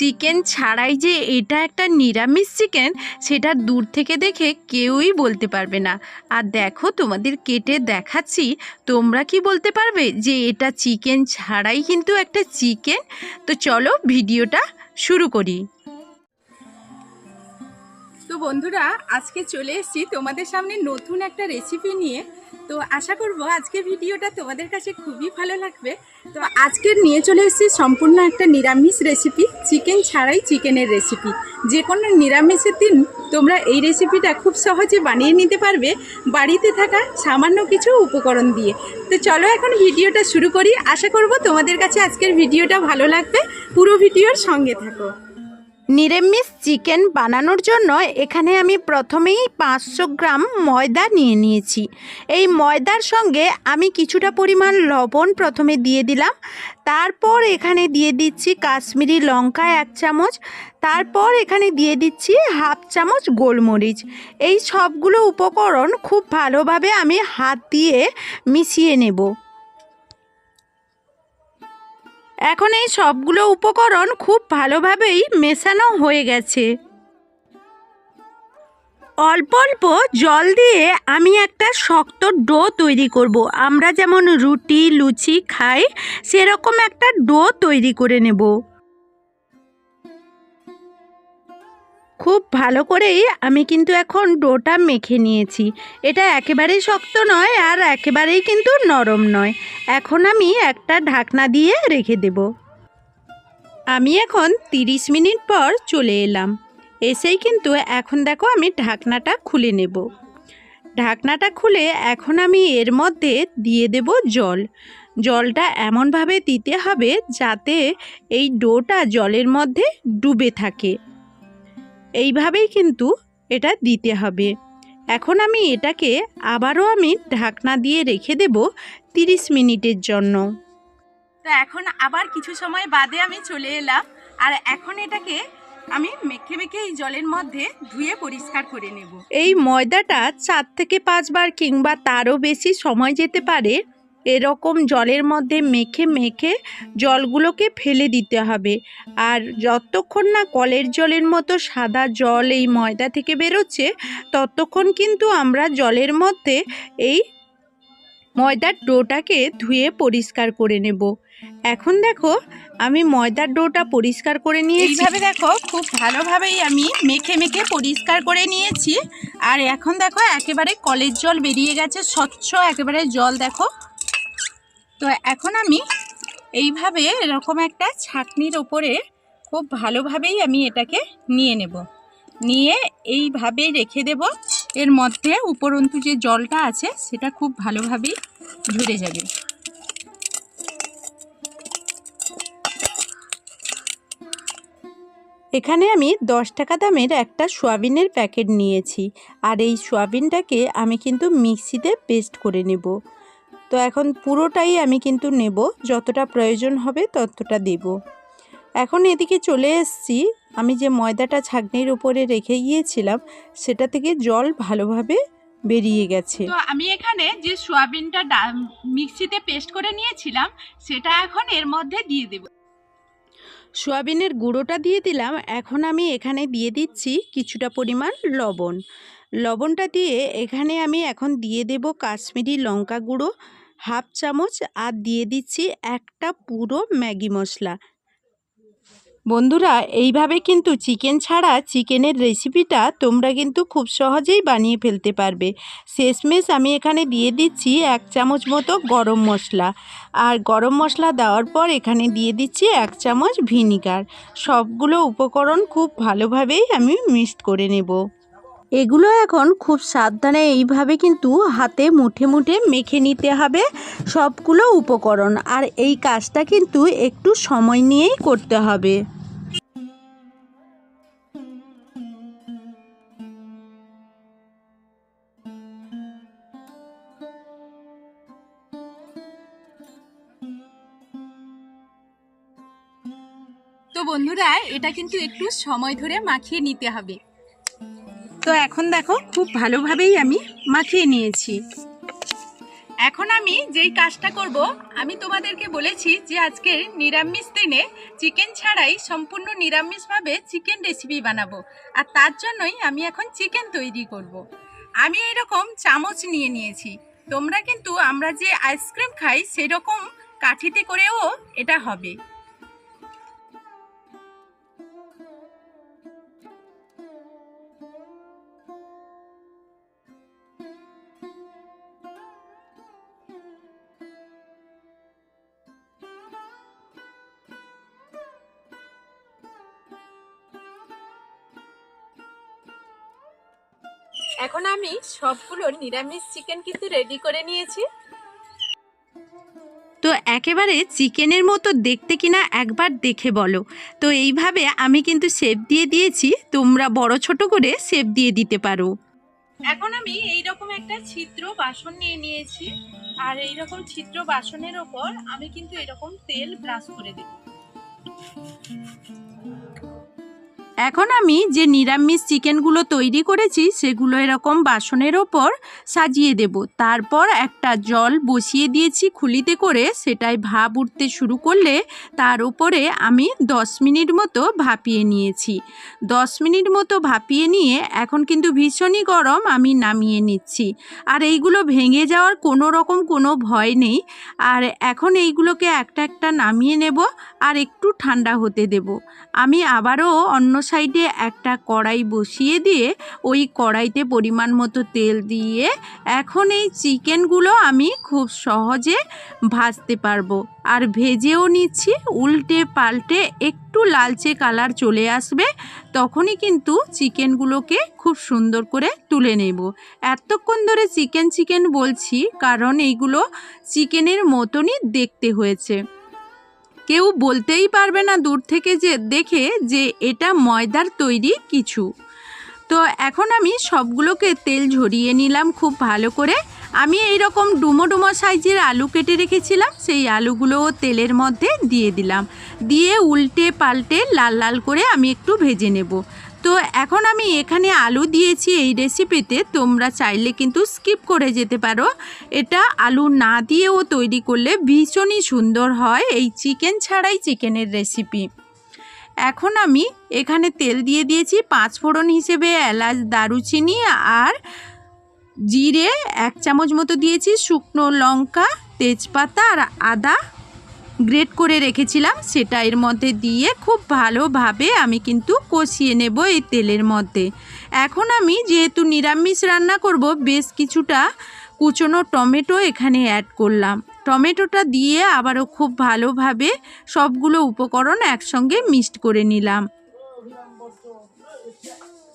Chicken ছাড়াই যে এটা একটা নিরামিষ চিকেন সেটা দূর থেকে দেখে কেউই বলতে পারবে না। আর দেখো তোমাদের কেটে দেখাচ্ছি, তোমরা কি বলতে পারবে যে এটা চিকেন ছাড়াই কিন্তু একটা চিকেন তো চলো ভিডিওটা শুরু করি। তো বন্ধুরা, আজকে চলে এসেছি তোমাদের সামনে নতুন একটা রেসিপি নিয়ে। তো আশা করব আজকের ভিডিওটা তোমাদের কাছে খুবই ভালো লাগবে। তো আজকের নিয়ে চলে এসেছি সম্পূর্ণ একটা নিরামিষ রেসিপি চিকেন ছাড়াই চিকেনের রেসিপি যে কোনো নিরামিষের দিন তোমরা এই রেসিপিটা খুব সহজে বানিয়ে নিতে পারবে বাড়িতে থাকা সামান্য কিছু উপকরণ দিয়ে। তো চলো এখন ভিডিওটা শুরু করি। আশা করব তোমাদের কাছে আজকের ভিডিওটা ভালো লাগবে। পুরো ভিডিওর সঙ্গে থাকো। নিরামিষ চিকেন বানানোর জন্য এখানে আমি প্রথমেই পাঁচশো গ্রাম ময়দা নিয়ে নিয়েছি। এই ময়দার সঙ্গে আমি কিছুটা পরিমাণ লবণ প্রথমে দিয়ে দিলাম। তারপর এখানে দিয়ে দিচ্ছি কাশ্মীরি লঙ্কা এক চামচ। তারপর এখানে দিয়ে দিচ্ছি হাফ চামচ গোলমরিচ। এই সবগুলো উপকরণ খুব ভালোভাবে আমি হাত দিয়ে মিশিয়ে নেব। এখন এই সবগুলো উপকরণ খুব ভালোভাবেই মেশানো হয়ে গেছে অল্প অল্প জল দিয়ে আমি একটা শক্ত ডো তৈরি করব। আমরা যেমন রুটি, লুচি খাই, সেরকম একটা ডো তৈরি করে নেব খুব ভালো করেই আমি কিন্তু এখন ডোটা মেখে নিয়েছি। এটা একেবারেই শক্ত নয় আর একেবারেই কিন্তু নরম নয়। এখন আমি একটা ঢাকনা দিয়ে রেখে দেব। আমি এখন 30 মিনিট পর চলে এলাম। এসেই কিন্তু এখন দেখো আমি ঢাকনাটা খুলে নেব। ঢাকনাটা খুলে এখন আমি এর মধ্যে দিয়ে দেব জল। জলটা এমনভাবে দিতে হবে যাতে এই ডোটা জলের মধ্যে ডুবে থাকে। এইভাবেই কিন্তু এটা দিতে হবে। এখন আমি এটাকে আবারও আমি ঢাকনা দিয়ে রেখে দেব 30 মিনিটের জন্য। তো এখন আবার কিছু সময় বাদে আমি চলে এলাম আর এখন এটাকে আমি মেখে মেখে এই জলের মধ্যে ধুয়ে পরিষ্কার করে নেব। এই ময়দাটা চার থেকে পাঁচবার কিংবা তারও বেশি সময় যেতে পারে এরকম জলের মধ্যে মেখে মেখে জলগুলোকে ফেলে দিতে হবে। আর যতক্ষণ না কলের জলের মতো সাদা জল এই ময়দা থেকে বেরোচ্ছে, ততক্ষণ কিন্তু আমরা জলের মধ্যে এই ময়দার ডোটাকে ধুয়ে পরিষ্কার করে নেব। এখন দেখো, আমি ময়দার ডোটা পরিষ্কার করে নিয়েছি। এইভাবে দেখো, খুব ভালোভাবেই আমি মেখে মেখে পরিষ্কার করে নিয়েছি। আর এখন দেখো, একেবারে কলের জল বেরিয়ে গেছে, স্বচ্ছ একেবারে জল দেখো। তো এখন আমি এইভাবে এরকম একটা ছাকনির ওপরে খুব ভালোভাবেই আমি এটাকে নিয়ে নেব। নিয়ে এইভাবে রেখে দেব। এর মধ্যে উপরন্তু যে জলটা আছে, সেটা খুব ভালোভাবেই ঝরে যাবে। এখানে আমি দশ টাকা দামের একটা সোয়াবিনের প্যাকেট নিয়েছি। আর এই সোয়াবিনটাকে আমি কিন্তু মিক্সিতে পেস্ট করে নেব। তো এখন পুরোটাই আমি কিন্তু নেব। যতটা প্রয়োজন হবে ততটা দেব। এখন এদিকে চলে এসেছি। আমি যে ময়দাটা ছাগনির উপরে রেখে গিয়েছিলাম সেটা থেকে জল ভালোভাবে বেরিয়ে গেছে। তো আমি এখানে যে সোয়াবিনটা মিক্সিতে পেস্ট করে নিয়েছিলাম সেটা এখন এর মধ্যে দিয়ে দেব। সোয়াবিনের গুঁড়োটা দিয়ে দিলাম। এখন আমি এখানে দিয়ে দিচ্ছি কিছুটা পরিমাণ লবণ। লবণটা দিয়ে এখানে আমি এখন দিয়ে দেব কাশ্মীরি লঙ্কা গুঁড়ো হাফ চামচ আর দিয়ে দিচ্ছি একটা পুরো ম্যাগি মশলা। বন্ধুরা, এইভাবে কিন্তু চিকেন ছাড়া চিকেনের রেসিপিটা তোমরা কিন্তু খুব সহজেই বানিয়ে ফেলতে পারবে। শেষমেশ আমি এখানে দিয়ে দিচ্ছি এক চামচ মতো গরম মশলা। আর গরম মশলা দেওয়ার পর এখানে দিয়ে দিচ্ছি এক চামচ ভিনিগার। সবগুলো উপকরণ খুব ভালোভাবেই আমি মিক্সড করে নেব। এগুলো এখন খুব সাবধানে এইভাবে কিন্তু হাতে মুঠে মুঠে মেখে নিতে হবে। সবগুলো উপকরণ। আর এই কাজটা কিন্তু একটু সময় নিয়েই করতে হবে। তো বন্ধুরা, এটা কিন্তু একটু সময় ধরে মাখিয়ে নিতে হবে। তো এখন দেখো, খুব ভালোভাবেই আমি মাখিয়ে নিয়েছি। এখন আমি যেই কাজটা করব, আমি তোমাদেরকে বলেছি যে আজকে নিরামিষ দিনে চিকেন ছাড়াই সম্পূর্ণ নিরামিষভাবে চিকেন রেসিপি বানাবো। আর তার জন্যই আমি এখন চিকেন তৈরি করব। আমি এরকম চামচ নিয়ে নিয়েছি। তোমরা কিন্তু আমরা যে আইসক্রিম খাই, সেরকম কাঠিতে করেও এটা হবে। এখন আমি সবগুলো নিরামিষ চিকেন কিন্তু রেডি করে নিয়েছি। তো একেবারে চিকেনের মতো দেখতে কিনা একবার দেখে বলো। তো এইভাবে আমি কিন্তু শেপ দিয়ে দিয়েছি তোমরা বড় ছোট করে শেপ দিয়ে দিতে পারো। এখন আমি এই রকম একটা ছিদ্র বাসন নিয়ে নিয়েছি আর এই রকম ছিদ্র বাসনের ওপর আমি কিন্তু এরকম তেল ব্রাশ করে দেব। এখন আমি যে নিরামিষ চিকেনগুলো তৈরি করেছি, সেগুলো এরকম বাসনের ওপর সাজিয়ে দেব। তারপর একটা জল বসিয়ে দিয়েছি খুলিতে করে সেটাই ভাপ উঠতে শুরু করলে তার উপরে আমি দশ মিনিট মতো ভাপিয়ে নিয়েছি। দশ মিনিট মতো ভাপিয়ে নিয়ে এখন কিন্তু ভীষণই গরম আমি নামিয়ে নিচ্ছি। আর এইগুলো ভেঙে যাওয়ার কোনো রকম কোনো ভয় নেই। আর এখন এইগুলোকে একটা একটা নামিয়ে নেব আর একটু ঠান্ডা হতে দেব। আমি আবারও অন্য সাইডে একটা কড়াই বসিয়ে দিয়ে ওই কড়াইতে পরিমাণ মতো তেল দিয়ে এখন এই চিকেনগুলো আমি খুব সহজে ভাজতে পারব। আর ভেজেও নিচ্ছি, উল্টে পাল্টে একটু লালচে কালার চলে আসবে, তখনই কিন্তু চিকেনগুলোকে খুব সুন্দর করে তুলে নেব। এতক্ষণ ধরে চিকেন চিকেন বলছি, কারণ এইগুলো চিকেনের মতনই দেখতে হয়েছে। কেউ বলতেই পারবে না দূর থেকে যে, দেখে যে এটা ময়দার তৈরি কিছু। তো এখন আমি সবগুলোকে তেল ঝরিয়ে নিলাম খুব ভালো করে। আমি এই রকম ডুমো ডুমো সাইজের আলু কেটে রেখেছিলাম, সেই আলুগুলোও তেলের মধ্যে দিয়ে দিলাম। দিয়ে উল্টে পাল্টে লাল লাল করে আমি একটু ভেজে নেব। তো এখন আমি এখানে আলু দিয়েছি এই রেসিপিতে তোমরা চাইলে কিন্তু স্কিপ করে যেতে পারো। এটা আলু না দিয়েও তৈরি করলে ভীষণই সুন্দর হয় এই চিকেন ছাড়াই চিকেনের রেসিপি এখন আমি এখানে তেল দিয়ে দিয়েছি পাঁচ ফোড়ন হিসেবে এলাচ, দারুচিনি আর জিরে এক চামচ মতো দিয়েছি শুকনো লঙ্কা, তেজপাতা আর আদা। গ্রেট করে রেখেছিলাম, সেটা এর মধ্যে দিয়ে খুব ভালোভাবে আমি কিন্তু কষিয়ে নেব এই তেলের মধ্যে। এখন আমি যেহেতু নিরামিষ রান্না করব, বেশ কিছুটা কুচনো টমেটো এখানে অ্যাড করলাম। টমেটোটা দিয়ে আবারও খুব ভালোভাবে সবগুলো উপকরণ একসঙ্গে মিক্সড করে নিলাম।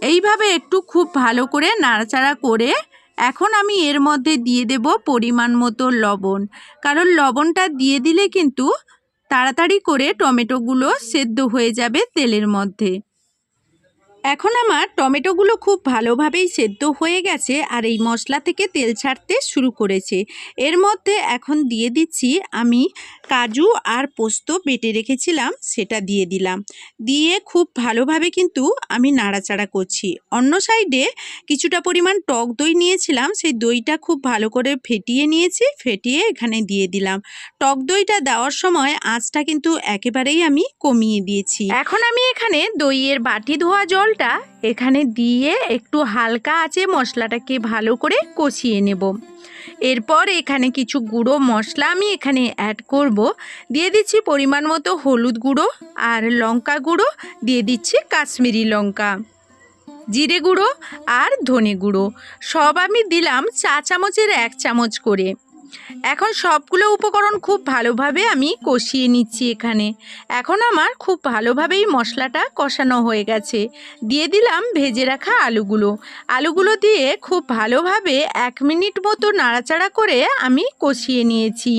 এইভাবে একটু খুব ভালো করে নাড়াচাড়া করে এখন আমি এর মধ্যে দিয়ে দেব পরিমাণ মতো লবণ। কারণ লবণটা দিয়ে দিলে কিন্তু তাড়াতাড়ি করে টমেটোগুলো সেদ্ধ হয়ে যাবে তেলের মধ্যে। এখন আমার টমেটোগুলো খুব ভালোভাবেই সেদ্ধ হয়ে গেছে আর এই মশলা থেকে তেল ছাড়তে শুরু করেছে। এর মধ্যে এখন দিয়ে দিচ্ছি আমি কাজু আর পোস্ত বেটে রেখেছিলাম, সেটা দিয়ে দিলাম। দিয়ে খুব ভালোভাবে কিন্তু আমি নাড়াচাড়া করছি। অন্য সাইডে কিছুটা পরিমাণ টক দই নিয়েছিলাম, সেই দইটা খুব ভালো করে ফেটিয়ে নিয়েছি, ফেটিয়ে এখানে দিয়ে দিলাম। টক দইটা দেওয়ার সময় আঁচটা কিন্তু একেবারেই আমি কমিয়ে দিয়েছি। এখন আমি এখানে দইয়ের বাটি ধোয়া জলটা এখানে দিয়ে একটু হালকা আছে মশলাটাকে ভালো করে কষিয়ে নেব। এরপর এখানে কিছু গুঁড়ো মশলা আমি এখানে অ্যাড করব। দিয়ে দিচ্ছি পরিমাণ মতো হলুদ গুঁড়ো আর লঙ্কা গুঁড়ো। দিয়ে দিচ্ছি কাশ্মীরি লঙ্কা, জিরে গুঁড়ো আর ধনে গুঁড়ো। সব আমি দিলাম চা চামচের এক চামচ করে। এখন সবগুলো উপকরণ খুব ভালোভাবে আমি কষিয়ে নিচ্ছি এখানে। এখন আমার খুব ভালোভাবেই মশলাটা কষানো হয়ে গেছে। দিয়ে দিলাম ভেজে রাখা আলুগুলো। আলুগুলো দিয়ে খুব ভালোভাবে এক মিনিট মতো নাড়াচাড়া করে আমি কষিয়ে নিয়েছি।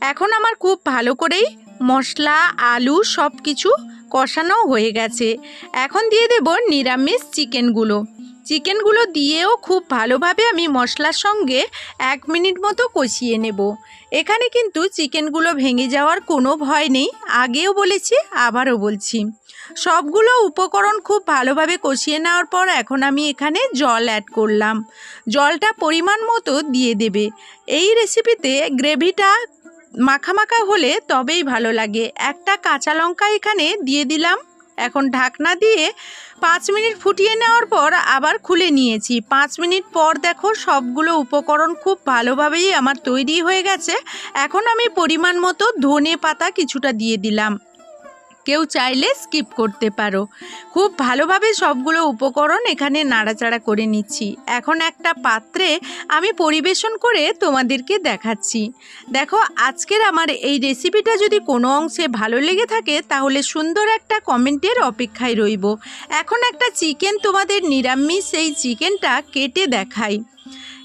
এখন আমার খুব ভালো করেই মশলা, আলু সব কিছু কষানো হয়ে গেছে। এখন দিয়ে দেব নিরামিষ চিকেনগুলো। চিকেনগুলো দিয়েও খুব ভালোভাবে আমি মশলার সঙ্গে এক মিনিট মতো কষিয়ে নেব। এখানে কিন্তু চিকেনগুলো ভেঙে যাওয়ার কোনো ভয় নেই, আগেও বলেছি, আবারও বলছি। সবগুলো উপকরণ খুব ভালোভাবে কষিয়ে নেওয়ার পর এখন আমি এখানে জল অ্যাড করলাম। জলটা পরিমাণ মতো দিয়ে দেবে। এই রেসিপিতে গ্রেভিটা মাখা মাখা হলে তবেই ভালো লাগে। একটা কাঁচা লঙ্কা এখানে দিয়ে দিলাম। এখন ঢাকনা দিয়ে পাঁচ মিনিট ফুটিয়ে নেওয়ার পর আবার খুলে নিয়েছি। পাঁচ মিনিট পর দেখো সবগুলো উপকরণ খুব ভালোভাবেই আমার তৈরি হয়ে গেছে। এখন আমি পরিমাণ মতো ধনে পাতা কিছুটা দিয়ে দিলাম। কেউ চাইলে স্কিপ করতে পারো। খুব ভালোভাবে সবগুলো উপকরণ এখানে নাড়াচাড়া করে নিচ্ছি। এখন একটা পাত্রে আমি পরিবেশন করে তোমাদেরকে দেখাচ্ছি। দেখো, আজকের আমার এই রেসিপিটা যদি কোনো অংশে ভালো লেগে থাকে, তাহলে সুন্দর একটা কমেন্টের অপেক্ষায় রইব। এখন একটা চিকেন তোমাদের নিরামিষ এই চিকেনটা কেটে দেখাই।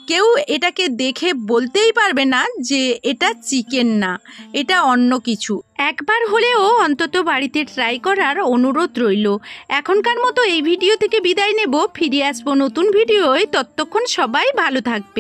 কেউ এটাকে দেখে বলতেই পারবে না যে এটা চিকেন না, এটা অন্য কিছু। একবার হলেও অন্তত বাড়িতে ট্রাই করার অনুরোধ রইল। এখনকার মতো এই ভিডিও থেকে বিদায় নেব। ফিরে আসব নতুন ভিডিওয়। ততক্ষণ সবাই ভালো থাকবে।